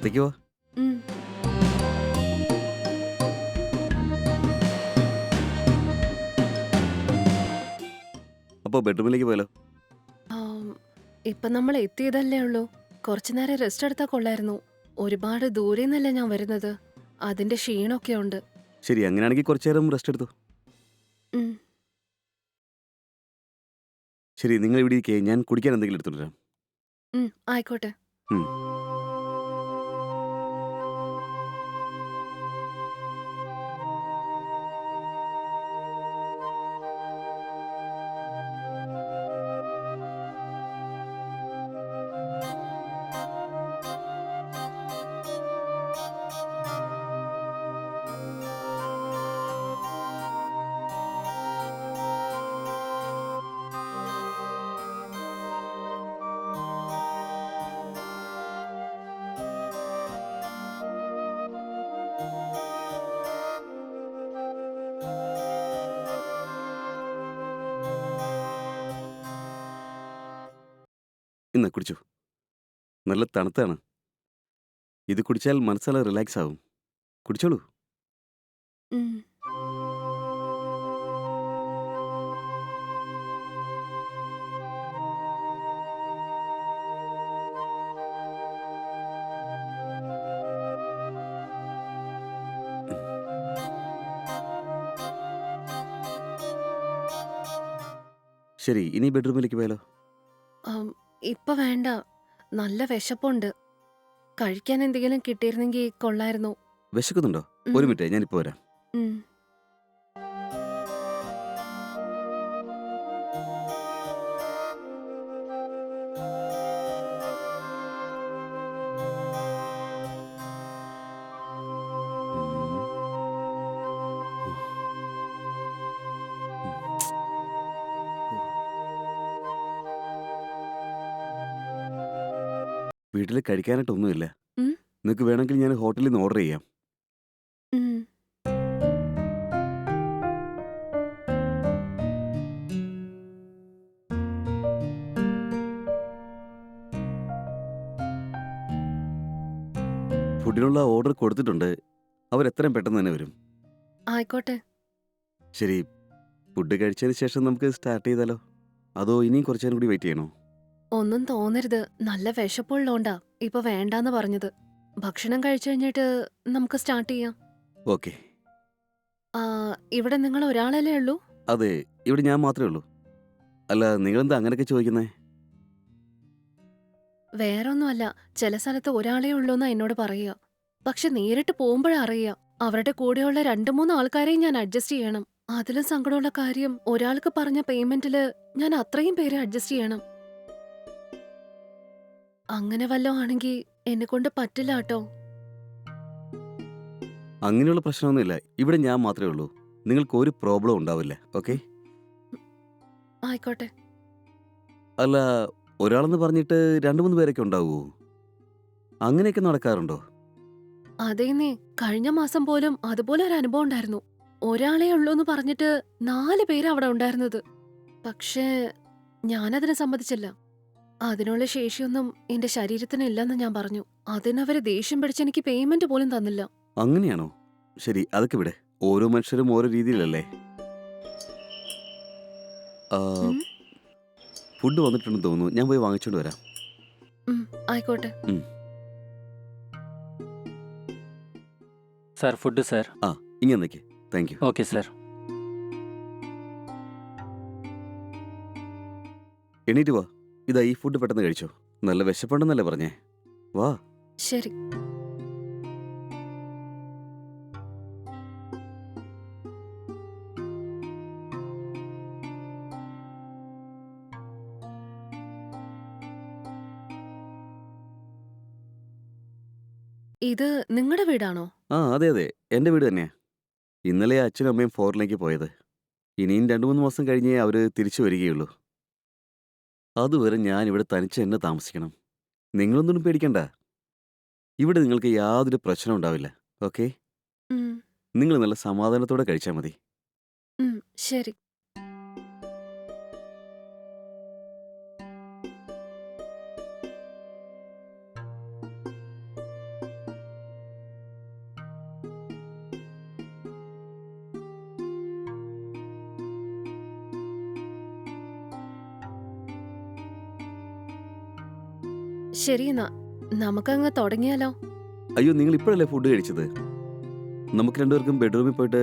അകത്തേക്ക് പോവാ. അപ്പോൾ ബെഡ്റൂമിലേക്ക് പോയാലോ? ഇപ്പൊ നമ്മൾ എത്തിയതല്ലേ ഉള്ളൂ. കുറച്ചു നേരം റെസ്റ്റ് എടുത്താൽ കൊള്ളായിരുന്നു. ഒരുപാട് ദൂരെ നിന്നല്ലേ ഞാൻ വരുന്നത്. അതിന്റെ ക്ഷീണമൊക്കെ ഉണ്ട്. ശരി അങ്ങനെയാണെങ്കിൽ കുറച്ചു നേരം റെസ്റ്റ് എടുത്തു. ശരി നിങ്ങൾ ഇവിടെ ഇരിക്കേ. ഞാൻ കുടിക്കാൻ എന്തെങ്കിലും എടുത്തോണ്ട് വരാം. ആയിക്കോട്ടെ. ഉം. കുടിച്ചു. നല്ല തണുത്താണ്. ഇത് കുടിച്ചാൽ മനസ്സെല്ലാം റിലാക്സ് ആവും. കുടിച്ചോളൂ. ശരി ഇനി ബെഡ്റൂമിലേക്ക് പോയാലോ? ഇപ്പൊ വേണ്ട. നല്ല വിശപ്പുണ്ട്. കഴിക്കാൻ എന്തെങ്കിലും കിട്ടിയിരുന്നെങ്കിൽ കൊള്ളായിരുന്നു. വിശക്കുന്നുണ്ടോ? ഒരു മിനിറ്റ് ഞാൻ ഇപ്പൊ വരാം. ഉം. വീട്ടിൽ കഴിക്കാനായിട്ടൊന്നുമില്ല. ഉം. നിങ്ങൾക്ക് വേണമെങ്കിൽ ഞാൻ ഹോട്ടലിൽ നിന്ന് ഓർഡർ ചെയ്യാം. ഉം. ഫുഡിനുള്ള ഓർഡർ കൊടുത്തിട്ടുണ്ട്. അവർ എത്രയും പെട്ടെന്ന് തന്നെ വരും. ആയിക്കോട്ടെ. ശരി. ഫുഡ് കഴിച്ചതിന് ശേഷം നമുക്ക് സ്റ്റാർട്ട് ചെയ്താലോ? അതോ ഇനിയും കുറച്ചു നേരം കൂടി വെയിറ്റ് ചെയ്യണോ? ഒന്നും തോന്നരുത്. നല്ല വിശപ്പുള്ളോണ്ടാ ഇപ്പൊ വേണ്ടാന്ന് പറഞ്ഞത്. ഭക്ഷണം കഴിച്ചു കഴിഞ്ഞിട്ട് നമുക്ക് സ്റ്റാർട്ട് ചെയ്യാം. ഓക്കെ. ആ, ഇവിടെ നിങ്ങൾ ഒരാളല്ലേ ഉള്ളൂ? അതെ ഇവിടെ ഞാൻ മാത്രമേ ഉള്ളൂ. അല്ല നിങ്ങളെന്താ അങ്ങനെയൊക്കെ ചോദിക്കുന്നേ? വേറൊന്നുമല്ല ചില സ്ഥലത്ത് ഒരാളേ ഉള്ളൂന്നാ എന്നോട് പറയുക. പക്ഷെ നേരിട്ട് പോകുമ്പോഴാ അറിയുക. അവരുടെ കൂടെയുള്ള രണ്ടു മൂന്ന് ആൾക്കാരെയും ഞാൻ അഡ്ജസ്റ്റ് ചെയ്യണം. അതിലും സങ്കടമുള്ള കാര്യം ഒരാൾക്ക് പറഞ്ഞ പേയ്മെന്റിൽ ഞാൻ അത്രയും പേരെ അഡ്ജസ്റ്റ് ചെയ്യണം. അങ്ങനെ വല്ലോ ആണെങ്കി എന്നെ കൊണ്ട് പറ്റില്ല കേട്ടോ. അങ്ങനെയുള്ള പ്രശ്നമൊന്നുമില്ല. ഇവിടെ ഞാൻ മാത്രമേ ഉള്ളൂ. നിങ്ങൾക്ക് ഒരു പ്രോബ്ലം ഉണ്ടാവില്ല. ഓക്കെ? ആയിക്കോട്ടെ. അല്ല ഒരാളെന്ന് പറഞ്ഞിട്ട് രണ്ട് മൂന്ന് പേരൊക്കെ ഉണ്ടാവുമോ അങ്ങനെയൊക്കെ നടക്കാറുണ്ടോ? അതേന്നേ കഴിഞ്ഞ മാസം പോലും അതുപോലെ ഒരു അനുഭവം ഉണ്ടായിരുന്നു. ഒരാളെ ഉള്ളൂ എന്ന് പറഞ്ഞിട്ട് നാല് പേര് അവിടെ ഉണ്ടായിരുന്നത്. പക്ഷേ ഞാനതിനെ സമ്മതിച്ചില്ല. അതിനുള്ള ശേഷിയൊന്നും എന്റെ ശരീരത്തിന് ഇല്ലെന്ന് ഞാൻ പറഞ്ഞു. അതിനവര് ദേഷ്യം പിടിച്ച് എനിക്ക് പേയ്മെന്റ് പോലും തന്നില്ല. അങ്ങനെയാണോ? ശരി അതൊക്കെ വിടെ. ഓരോ മനുഷ്യരും ഓരോ രീതിയിലല്ലേ? ആ, ഉം, ഫുഡ് വന്നിട്ടുണ്ടെന്ന് തോന്നുന്നു. ഞാൻ പോയി വാങ്ങിച്ചോണ്ട് വരാം. ഉം, ആയിക്കോട്ടെ. Sir food sir. ഇങ്ങനെ നിൽക്ക് താങ്ക് യു ഓക്കെ സാർ. എണീറ്റ് വാ. ഇതാ ഈ ഫുഡ് പെട്ടെന്ന് കഴിച്ചോ. നല്ല വിശപ്പുണ്ടെന്നല്ലേ പറഞ്ഞേ. വാ. ശരി. ഇത് നിങ്ങളുടെ വീടാണോ? ആ അതെ അതെ. എന്റെ വീട് തന്നെയാ. ഇന്നലെ അച്ഛനും അമ്മയും ഫോറിലേക്ക് പോയത്. ഇനിയും രണ്ടു മൂന്ന് മാസം കഴിഞ്ഞേ അവർ തിരിച്ചു വരികയുള്ളൂ. അതുവരെ ഞാൻ ഇവിടെ തനിച്ച് തന്നെ താമസിക്കണം. നിങ്ങളൊന്നും പേടിക്കണ്ട. ഇവിടെ നിങ്ങൾക്ക് യാതൊരു പ്രശ്നം ഉണ്ടാവില്ല. ഓക്കെ? നിങ്ങൾ നല്ല സമാധാനത്തോടെ കഴിച്ചാൽ മതി. ശരി. ശരി എന്നാ നമുക്കങ്ങ് തുടങ്ങിയാലോ? അയ്യോ നിങ്ങൾ ഇപ്പോഴല്ലേ ഫുഡ് കഴിച്ചത്? നമുക്ക് രണ്ടുപേർക്കും ബെഡ്റൂമിൽ പോയിട്ട്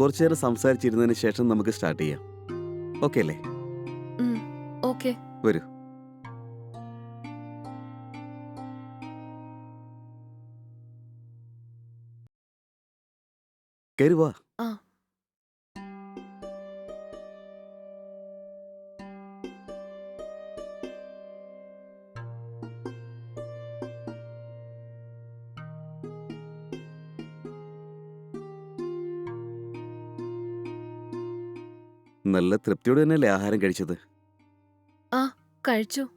കുറച്ചു നേരം സംസാരിച്ചിരുന്നതിന് ശേഷം നമുക്ക് സ്റ്റാർട്ട് ചെയ്യാം. ഓക്കെ അല്ലേ? ഓക്കെ വരൂ. കയറി വാ. ആ. നല്ല തൃപ്തിയോടെ തന്നെയല്ലേ ആഹാരം കഴിച്ചത്? ആ കഴിച്ചു.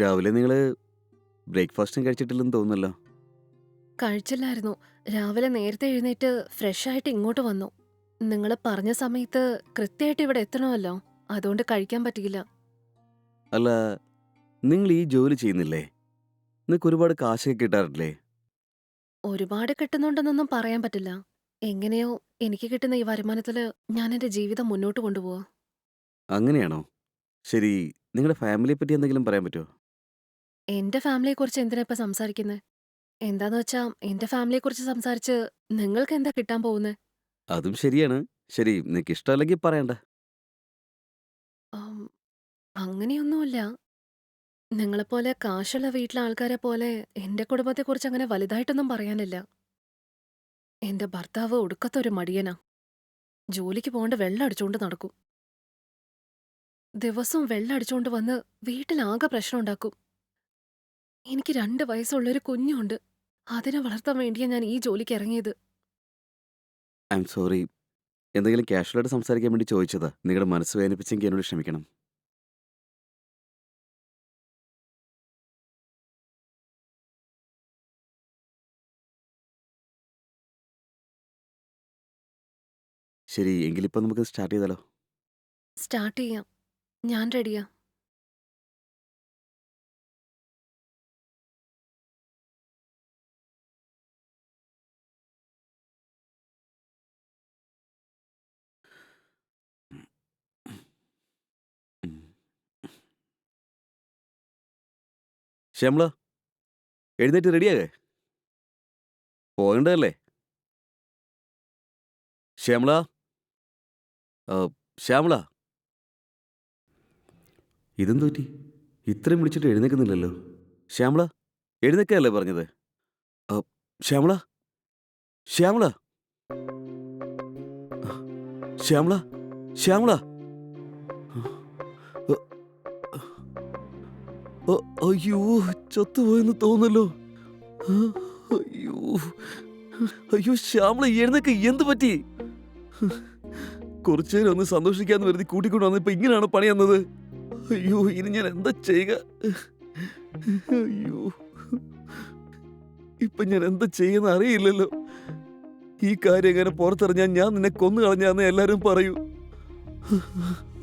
രാവിലെ നിങ്ങൾ ബ്രേക്ക്ഫാസ്റ്റും കഴിച്ചിട്ടില്ലെന്ന് തോന്നുന്നല്ലോ. കഴിച്ചില്ലായിരുന്നു. രാവിലെ നേരത്തെ എഴുന്നേറ്റ് ഫ്രഷ് ആയിട്ട് ഇങ്ങോട്ട് വന്നു. നിങ്ങൾ പറഞ്ഞ സമയത്ത് കൃത്യമായിട്ട് ഇവിടെ എത്തണമല്ലോ. അതുകൊണ്ട് കഴിക്കാൻ പറ്റിയില്ല. അല്ല നിങ്ങൾ ഈ ജോലി ചെയ്യുന്നില്ലേ? നിങ്ങൾക്ക് ഒരുപാട് കാശൊക്കെ കിട്ടാറില്ലേ? ഒരുപാട് കിട്ടുന്നുണ്ടെന്നൊന്നും പറയാൻ പറ്റില്ല. എങ്ങനെയോ എനിക്ക് കിട്ടുന്ന ഈ വരുമാനത്തിൽ ഞാൻ എന്റെ ജീവിതം മുന്നോട്ട് കൊണ്ടുപോവാ? അങ്ങനെയാണോ? ശരി നിങ്ങളുടെ ഫാമിലിയെ പറ്റി എന്തെങ്കിലും പറയാൻ പറ്റുമോ എന്റെ ഫാമിലിയെ കുറിച്ച് എന്തിനാ ഇപ്പൊ സംസാരിക്കുന്നത് എന്താന്ന് വെച്ചാ എന്റെ ഫാമിലിയെ കുറിച്ച് സംസാരിച്ച് നിങ്ങൾക്ക് എന്താ കിട്ടാൻ പോകുന്നത് അതും ശരിയാണ്. ശരി നിനക്ക് ഇഷ്ടമല്ലെങ്കിൽ പറയണ്ട. അങ്ങനെയൊന്നുമില്ല. നിങ്ങളെപ്പോലെ കാശുള്ള വീട്ടിലെ ആൾക്കാരെ പോലെ എന്റെ കുടുംബത്തെക്കുറിച്ച് അങ്ങനെ വലുതായിട്ടൊന്നും പറയാനില്ല. എന്റെ ഭർത്താവ് ഒടുക്കത്തൊരു മടിയനാ. ജോലിക്ക് പോകേണ്ട വെള്ളം അടിച്ചുകൊണ്ട് നടക്കും. ദിവസവും വെള്ളം അടിച്ചുകൊണ്ട് വന്ന് വീട്ടിലാകെ പ്രശ്നം ഉണ്ടാക്കും. എനിക്ക് രണ്ട് വയസ്സുള്ളൊരു കുഞ്ഞുണ്ട്. അതിനെ വളർത്താൻ വേണ്ടിയാ ഞാൻ ഈ ജോലിക്ക് ഇറങ്ങിയത്. ഐ എം സോറി എന്തെങ്കിലും കാഷ്വലായിട്ട് സംസാരിക്കാൻ വേണ്ടി ചോദിച്ചതാ. നിങ്ങളുടെ മനസ്സ് വേദനിപ്പിച്ചെങ്കിൽ എന്നോട് ക്ഷമിക്കണം. ശരി എങ്കിലിപ്പോൾ നമുക്ക് സ്റ്റാർട്ട് ചെയ്താലോ? സ്റ്റാർട്ട് ചെയ്യാം. ഞാൻ റെഡിയാ. ശ്യാമള എഴുന്നേറ്റ് റെഡിയാകേ? പോകണ്ടതല്ലേ? ശ്യാമള ശ്യാമള. ഇതും തോറ്റി ഇത്രയും വിളിച്ചിട്ട് എഴുന്നേക്കുന്നില്ലല്ലോ ശ്യാമള എഴുന്നേക്കല്ലേ പറഞ്ഞത്? ശ്യാമള ശ്യാമള. ശ്യാമള ശ്യാമള. അയ്യോ ചത്തുപോയെന്ന് തോന്നല്ലോ അയ്യോ അയ്യോ ശ്യാമള എഴുന്നേക്ക് എന്ത് പറ്റി? കുറച്ചു നേരം ഒന്ന് സന്തോഷിക്കാന്ന് വരുതി കൂട്ടിക്കൊണ്ട് വന്നപ്പോ ഇങ്ങനെയാണ് പണി തന്നത്. അയ്യോ ഇനി ഞാൻ എന്താ ചെയ്യുക? അയ്യോ. ഇപ്പൊ ഞാൻ എന്താ ചെയ്യുന്ന അറിയില്ലല്ലോ. ഈ കാര്യം എങ്ങനെ പുറത്തിറങ്ങാൻ ഞാൻ നിന്നെ കൊന്നു കളഞ്ഞാന്ന് എല്ലാരും പറയൂ.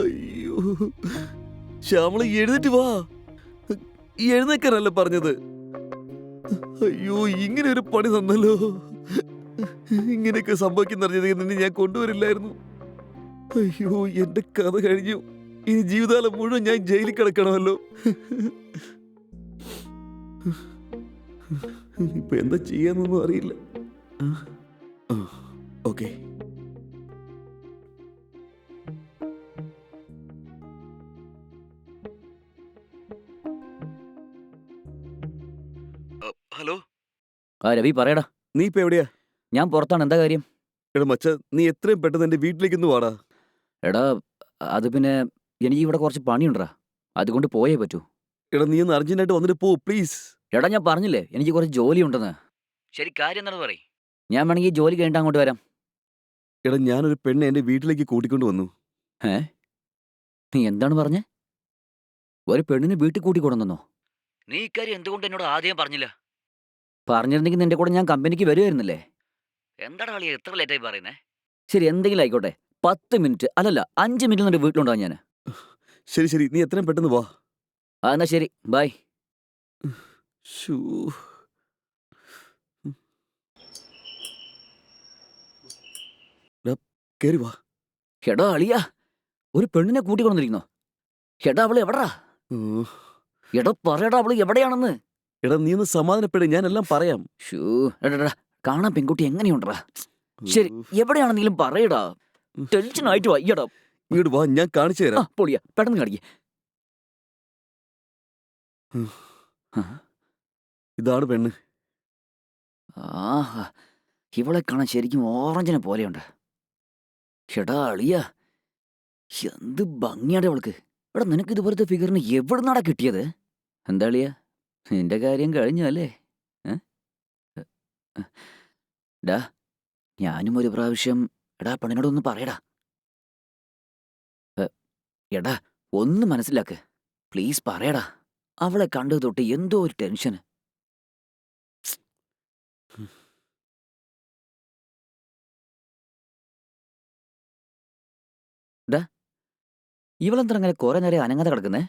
അയ്യോ. ശ്യാമള എഴുന്നേറ്റ് വാ. എഴുന്നേക്കാനല്ലേ പറഞ്ഞത്? അയ്യോ ഇങ്ങനെ ഒരു പണി തന്നല്ലോ. ഇങ്ങനെയൊക്കെ സംഭവിക്കുന്നറിഞ്ഞത് നിന്നെ ഞാൻ കൊണ്ടുവരില്ലായിരുന്നു. അയ്യോ എന്റെ കഥ കഴിഞ്ഞു. ഇനി ജീവിതകാലം മുഴുവൻ ഞാൻ ജയിലിൽ കിടക്കണമല്ലോ. ഇപ്പൊ എന്താ ചെയ്യാന്നൊന്നും അറിയില്ല. ഓക്കെ. ഹലോ? ആ രവി പറയടാ. നീ ഇപ്പൊ എവിടെയാ? ഞാൻ പുറത്താണ്. എന്താ കാര്യം? എടാ മച്ച നീ എത്രയും പെട്ടെന്ന് എന്റെ വീട്ടിലേക്ക് ഒന്ന് വാടാ. എടാ അത് പിന്നെ എനിക്ക് ഇവിടെ കുറച്ച് പണിയുണ്ടടാ. അതുകൊണ്ട് പോയേ പറ്റൂ. എടാ നീ ഒന്ന് അർജന്റായിട്ട് വന്നിട്ട് പോ പ്ലീസ്. എടാ ഞാൻ പറഞ്ഞില്ലേ എനിക്ക് കുറച്ച് ജോലി ഉണ്ടെന്ന് ശരി കാര്യം എന്താണ് പറയും. ഞാൻ വേണമെങ്കിൽ ഈ ജോലി കഴിഞ്ഞിട്ട് അങ്ങോട്ട് വരാം. എടാ ഞാനൊരു പെണ്ണെ എന്റെ വീട്ടിലേക്ക് കൂട്ടിക്കൊണ്ട് വന്നു. ഏ നീ എന്താണ് പറഞ്ഞേ? ഒരു പെണ്ണിനെ വീട്ടിൽ കൂട്ടി കൊണ്ടുവന്നോ നീ ഇക്കാര്യം എന്തുകൊണ്ട് എന്നോട് ആദ്യം പറഞ്ഞില്ല? പറഞ്ഞിരുന്നെങ്കിൽ നിന്റെ കൂടെ ഞാൻ കമ്പനിക്ക് വരുമായിരുന്നില്ലേ എന്താണ് കളി? എത്ര ലേറ്റായി പറയുന്നേ? ശരി എന്തെങ്കിലും ആയിക്കോട്ടെ. പത്ത് മിനിറ്റ്. അല്ലല്ല അഞ്ച് മിനിറ്റ് നിന്റെ വീട്ടിലുണ്ടാവും ഞാൻ ശരി ശരി. നീ എത്രയും പെട്ടെന്ന് വാ. ആ എന്നാ ശരി. ബൈ. ഷൂ കേറി വാ. എടാ അളിയാ ഒരു പെണ്ണിനെ കൂട്ടി കൊണ്ടിരിക്കുന്നോ എടാ അവൾ എവിടാ. എടാ പറയടാ അവൾ എവിടെയാണെന്ന്? എടാ നീ ഒന്ന് സമാധാനപ്പെടും ഞാൻ എല്ലാം പറയാം. ഷൂ എടാ കാണാൻ പെൺകുട്ടി എങ്ങനെയുണ്ടടാ? ശരി എവിടെയാണെങ്കിലും എവിടെയാണെന്നെങ്കിലും പറയടാ. ടെൻഷൻ ആയിട്ട് വയ്യടാ ഇങ്ങോട്ട് വാ ഞാൻ കാണിച്ചു ആ തരാം പൊളിയാ പെട്ടെന്ന് കാണിക്കേ. ഇതാണ് പെണ്ണ്. ആഹാ ഇവളെ കാണാൻ ശരിക്കും ഓറഞ്ചിനെ പോലെയുണ്ട്. എടാ അളിയ എന്ത് ഭംഗിയാടെ അവൾക്ക് എടാ നിനക്ക് ഇതുപോലത്തെ ഫിഗറിന് എവിടെ നിന്നാടാ കിട്ടിയത്? എന്താ അളിയ നിന്റെ കാര്യം കഴിഞ്ഞു അല്ലേ? ഏ? ഡാ ഞാനും ഒരു പ്രാവശ്യം എടാ പെണ്ണിനോട് ഒന്ന് പറയടാ. എടാ ഒന്ന് മനസ്സിലാക്ക്. പ്ലീസ് പറയടാ. അവളെ കണ്ടത് തൊട്ട് എന്തോ ഒരു ടെൻഷന്. ഇവളെന്താ അങ്ങനെ കുറെ നേരം അനങ്ങാതെ കിടക്കുന്നേ?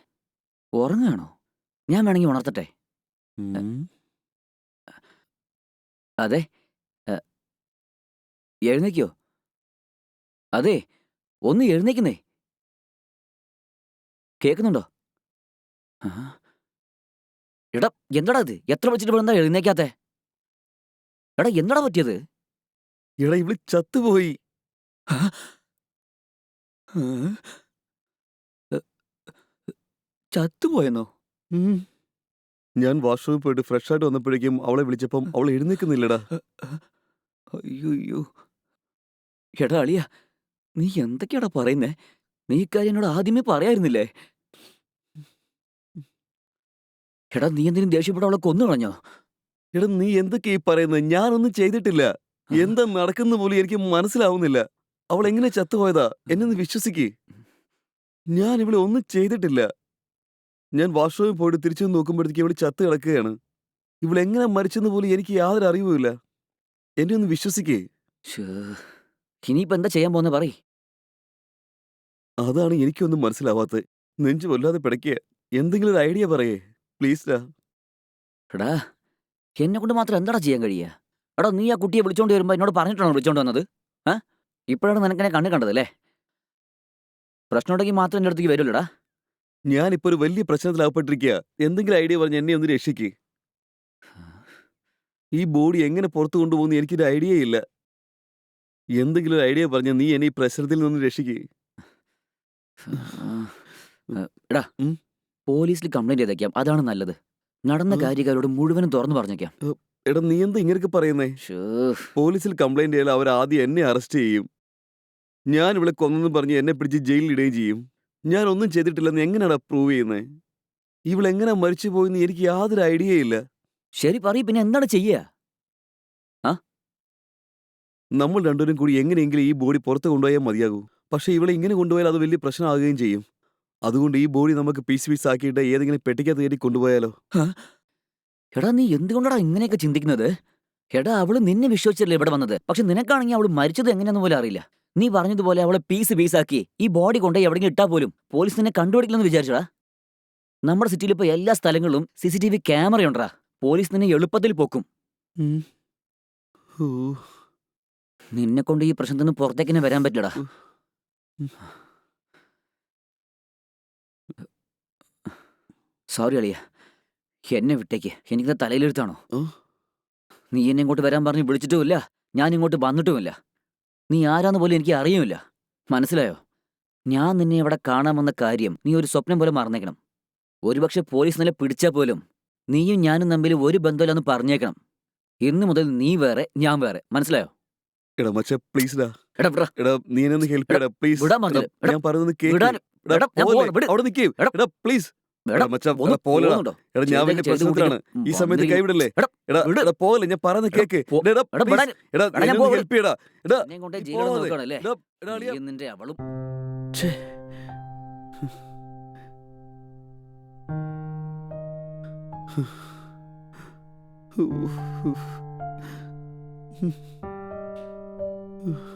ഉറങ്ങുകയാണോ? ഞാൻ വേണമെങ്കിൽ ഉണർത്തട്ടെ. അതെ എഴുന്നേക്കോ. അതെ ഒന്ന് എഴുന്നേക്കുന്നേ. കേൾക്കുന്നുണ്ടോ എടാ എന്താടാ ഇത്? എത്ര വെച്ചിട്ട് എന്താ എഴുന്നേക്കാത്തെ? എടാ എന്താടാ പറ്റിയത്? എടാ ഇവൾ ചത്തുപോയി? ചത്തുപോയെന്നോ? ഞാൻ വാഷ്റൂമിൽ പോയിട്ട് ഫ്രഷ് ആയിട്ട് വന്നപ്പോഴേക്കും അവളെ വിളിച്ചപ്പം അവൾ എഴുന്നേക്കുന്നില്ലടാ. അയ്യോ അയ്യോ. എടാ അളിയ നീ എന്തൊക്കെയാടാ പറയുന്നേ? നീ ഇക്കാര്യം എന്നോട് ആദ്യമേ പറയായിരുന്നില്ലേ? എടാ നീ എന്തിനും ദേഷ്യപ്പെട്ട് അവളെ കൊന്നു കളഞ്ഞോ? എടാ നീ എന്തൊക്കെയാ ഈ പറയുന്നത് ഞാനൊന്നും ചെയ്തിട്ടില്ല. എന്താ നടക്കുന്ന പോലും എനിക്ക് മനസ്സിലാവുന്നില്ല. അവൾ എങ്ങനെ ചത്തുപോയതാ? എന്നെ ഒന്ന് വിശ്വസിക്ക്. ഞാൻ ഇവിടെ ഒന്നും ചെയ്തിട്ടില്ല. ഞാൻ വാഷ്റൂമിൽ പോയിട്ട് തിരിച്ചു നോക്കുമ്പോഴത്തേക്ക് ഇവിടെ ചത്ത് കിടക്കുകയാണ്. ഇവൾ എങ്ങനെ മരിച്ചെന്ന് പോലും എനിക്ക് യാതൊരു അറിവുമില്ല. എന്നെ ഒന്ന് വിശ്വസിക്കേ. ഇനിയിപ്പോ എന്താ ചെയ്യാൻ പോന്നെ പറയ്. അതാണ് എനിക്കൊന്നും മനസ്സിലാവാത്തത്. നെഞ്ചു വല്ലാതെ പിടയ്ക്കുക എന്തെങ്കിലും ഒരു ഐഡിയ പറയേ. പ്ലീസ് ഡാ. എടാ എന്നെ കൊണ്ട് മാത്രം എന്താടാ ചെയ്യാൻ കഴിയുക എടാ നീ ആ കുട്ടിയെ വിളിച്ചോണ്ട് വരുമ്പോ എന്നോട് പറഞ്ഞിട്ടാണോ വിളിച്ചോണ്ട് വന്നത്? ആ? ഇപ്പോഴാണ് നിനക്കെന്നെ കണ്ണു കണ്ടതല്ലേ? പ്രശ്നം ഉണ്ടെങ്കിൽ മാത്രം എന്റെ അടുത്തേക്ക് വരുമല്ലോടാ ഞാനിപ്പോ ഒരു വലിയ പ്രശ്നത്തിലാവപ്പെട്ടിരിക്കുക എന്തെങ്കിലും ഐഡിയ പറഞ്ഞ് എന്നെ ഒന്ന് രക്ഷിക്ക്. ഈ ബോഡി എങ്ങനെ പുറത്തു കൊണ്ടുപോകുന്ന എനിക്കൊരു ഐഡിയ ഇല്ല. എന്തെങ്കിലും ഒരു ഐഡിയ പറഞ്ഞ് നീ എന്നെ ഈ പ്രശ്നത്തിൽ നിന്ന് രക്ഷിക്ക്. എടാ പോലീസിൽ കംപ്ലൈന്റ് ചെയ്തേക്കാം. അതാണ് നല്ലത്. നടന്ന കാര്യകാരോട് മുഴുവനും തുറന്നു പറഞ്ഞേക്കാം. എടാ നീ എന്താ ഇങ്ങനെയൊക്കെ പറയുന്നേ? പോലീസിൽ കംപ്ലൈന്റ് ചെയ്താൽ അവർ ആദ്യം എന്നെ അറസ്റ്റ് ചെയ്യും. ഞാൻ ഇവിടെ കൊന്നെന്ന് പറഞ്ഞ് എന്നെ പിടിച്ച് ജയിലിൽ ഇടുകയും ചെയ്യും. ഞാൻ ഒന്നും ചെയ്തിട്ടില്ലെന്ന് എങ്ങനെയാണ് പ്രൂവ് ചെയ്യുന്നത് ഇവളെങ്ങനെ മരിച്ചു പോയെന്ന് എനിക്ക് യാതൊരു ഐഡിയ ഇല്ല. ശരി പറയ പിന്നെ എന്താണ് ചെയ്യുക നമ്മൾ രണ്ടുപേരും കൂടി എങ്ങനെയെങ്കിലും ഈ ബോഡി പുറത്ത് കൊണ്ടുപോയാൽ മതിയാകൂ. പക്ഷെ ഇവളെ ഇങ്ങനെ കൊണ്ടുപോയാൽ അത് വലിയ പ്രശ്നമാകുകയും ചെയ്യും. അതുകൊണ്ട് ഈ ബോഡി നമുക്ക് പീസ് പീസ് ആക്കിയിട്ട് ഏതെങ്കിലും പെട്ടിക്കകത്ത് കയറ്റി കൊണ്ടുപോയാലോ? എടാ നീ എന്തുകൊണ്ടാണ് ഇങ്ങനെയൊക്കെ ചിന്തിക്കുന്നത്? എടാ അവൾ നിന്നെ വിശ്വസിച്ചല്ലേ ഇവിടെ വന്നത്? പക്ഷെ നിനക്കാണെങ്കിൽ അവൾ മരിച്ചത് എങ്ങനെയാന്ന് പോലും അറിയില്ല. നീ പറഞ്ഞതുപോലെ അവളെ പീസ് പീസാക്കി ഈ ബോഡി കൊണ്ടുപോയി എവിടെങ്കിലും ഇട്ടാ പോലും പോലീസ് നിന്നെ കണ്ടുപിടിക്കില്ലെന്ന് വിചാരിച്ചടാ. നമ്മുടെ സിറ്റിയിൽ ഇപ്പൊ എല്ലാ സ്ഥലങ്ങളിലും സി സി ടി വി ക്യാമറയുണ്ടാ പോലീസ് നിന്നെ എളുപ്പത്തിൽ പോക്കും. നിന്നെ കൊണ്ട് ഈ പ്രശ്നത്തിന് പുറത്തേക്കിനെ വരാൻ പറ്റില്ലടാ. സോറി അളിയ. എന്നെ വിട്ടേക്ക്. എനിക്ക് തലയിലെടുത്താണോ നീ എന്നെ ഇങ്ങോട്ട് വരാൻ പറഞ്ഞ് വിളിച്ചിട്ടുമില്ല. ഞാൻ ഇങ്ങോട്ട് വന്നിട്ടുമില്ല. നീ ആരാന്ന് പോലും എനിക്ക് അറിയുമില്ല. മനസ്സിലായോ? ഞാൻ നിന്നെ ഇവിടെ കാണാമെന്ന കാര്യം നീ ഒരു സ്വപ്നം പോലെ മറന്നേക്കണം. ഒരുപക്ഷെ പോലീസ് നില പിടിച്ചാൽ പോലും നീയും ഞാനും തമ്മിൽ ഒരു ബന്ധമില്ലെന്ന് പറഞ്ഞേക്കണം. ഇന്നു മുതൽ നീ വേറെ ഞാൻ വേറെ. മനസ്സിലായോ? എടാ മച്ച പ്ലീസ് ഡാ എടാ വിടാ എടാ നീ എന്നെ ഒന്ന് ഹെൽപ്പ് ചെയ്യടാ പ്ലീസ് വിടാൻ പറഞ്ഞില്ലേ? എടാ, ഞാൻ പറയുന്നത് കേക്ക്. വിടാൻ എടാ, എടാ, ഞാൻ പോവാണ്, വിട്. അവിടെ എടാ, എടാ പ്ലീസ് എടാ, എടാ മച്ചാ ഒന്ന് എടാ പോലെടാ പോകുന്നുണ്ടോ? എടാ ഞാൻ ചെയ്തൊക്കെ വലിയ ചെയ്ത് പ്രശ്നത്തിലാണ് കൂട്ടിയിട്ട് ഈ സമയത്ത്. കൈവിടല്ലേ? എടാ, എടാ വിട്. എടാ പോലെ ഞാൻ പറയുന്നത് എടാ, കേക്ക്. പോ- എടാ, എടാ, എടാ, please. വിടാൻ. എടാ എടാ, ഞാൻ ഹെൽപ്പ് ചെയ്യടാ. എടാ എന്നെ കൊണ്ട് നീ ജയിലിൽ പോവാതെ. നോക്കണല്ലേ എടാ എടാ അളിയാ. നീയും നിന്റെ അവളും.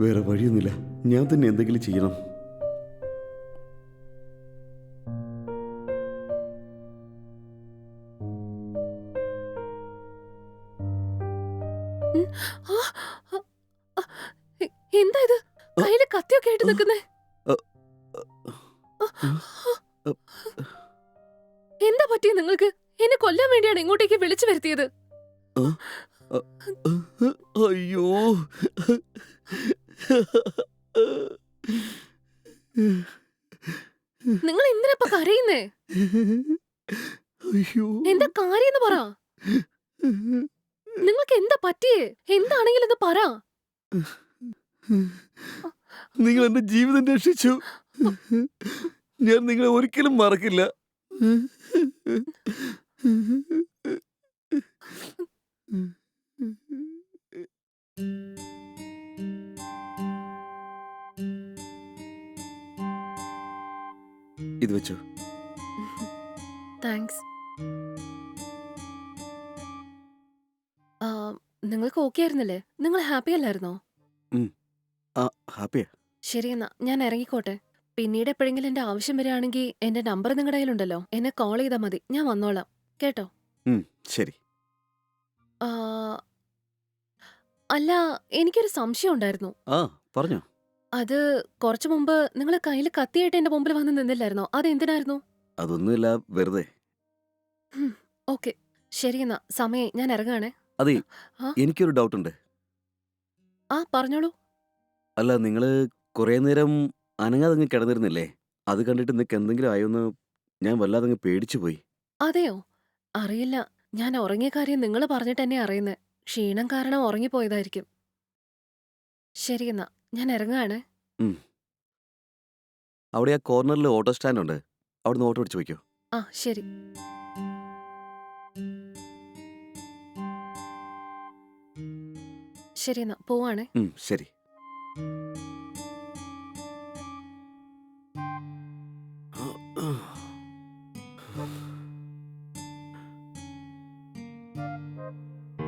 വേറെ വഴിയൊന്നുമില്ല. ഞാൻ തന്നെ എന്തെങ്കിലും ചെയ്യണം. എന്താ ഇത്? പറ്റിയ നിങ്ങൾക്ക്? എന്നെ കൊല്ലാൻ വേണ്ടിയാണ് ഇങ്ങോട്ടേക്ക് വിളിച്ചു വരുത്തിയത്. അയ്യോ. നിങ്ങൾ എന്തിനാ കരയുന്നേ? അയ്യോ. എന്താ കാര്യം പറ. നിങ്ങൾക്ക് എന്താ പറ്റിയേ? എന്താണെങ്കിലും ഇത് പറ. നിങ്ങൾ എന്റെ ജീവിതം രക്ഷിച്ചു. ഞാൻ നിങ്ങളെ ഒരിക്കലും മറക്കില്ല. ഇത് വെച്ചോ. താങ്ക്സ്. നിങ്ങൾക്ക് ഓക്കെ ആയിരുന്നല്ലേ? നിങ്ങൾ ഹാപ്പി അല്ലായിരുന്നോ? ഹാപ്പിയാ. ശരി എന്നാ ഞാൻ ഇറങ്ങിക്കോട്ടെ. പിന്നീട് എപ്പോഴെങ്കിലും എന്റെ ആവശ്യം വരികയാണെങ്കിൽ എന്റെ നമ്പർ നിങ്ങളുടെ കയ്യിലുണ്ടല്ലോ. എന്നെ കോൾ ചെയ്താൽ മതി. ഞാൻ വന്നോളാം. കേട്ടോ? ശരി. ആ, അല്ല എനിക്കൊരു സംശയം ഉണ്ടായിരുന്നു. ആ പറഞ്ഞോ. അത് കുറച്ചു മുമ്പ് നിങ്ങൾ കയ്യിൽ കത്തിയായിട്ട് എന്റെ മുമ്പിൽ വന്ന് നിന്നില്ലായിരുന്നോ? അത് എന്തിനായിരുന്നു അതൊന്നുമില്ല വെറുതെ. ഓക്കെ. ശരി എന്നാ സമയം ഞാൻ ഇറങ്ങാണേ അതെ ആ? എനിക്കൊരു ഡൗട്ട് ഉണ്ട് ആ പറഞ്ഞോളൂ. അല്ല നിങ്ങൾ കുറേ നേരം അനങ്ങാതെങ്ങ് കിടന്നിരുന്നില്ലേ? അത് കണ്ടിട്ട് നിനക്ക് എന്തെങ്കിലും ആയോന്ന് ഞാൻ വല്ലാതങ്ങ് പേടിച്ചു പോയി അതെയോ? അറിയില്ല. ഞാൻ ഉറങ്ങിയ കാര്യം നിങ്ങൾ പറഞ്ഞിട്ട് തന്നെ അറിയുന്നേ. ക്ഷീണം കാരണം ഉറങ്ങിപ്പോയതായിരിക്കും. ശരി എന്നാ ഞാൻ ഇറങ്ങാണ് അവിടെ ആ കോർണറിൽ ഓട്ടോ സ്റ്റാൻഡ് ഉണ്ട് അവിടുന്ന് ഓട്ടോ പിടിച്ചു വയ്ക്കോ ആ ശരി. ശരി എന്നാ പോവാണ്. ശരി Thank ശരി.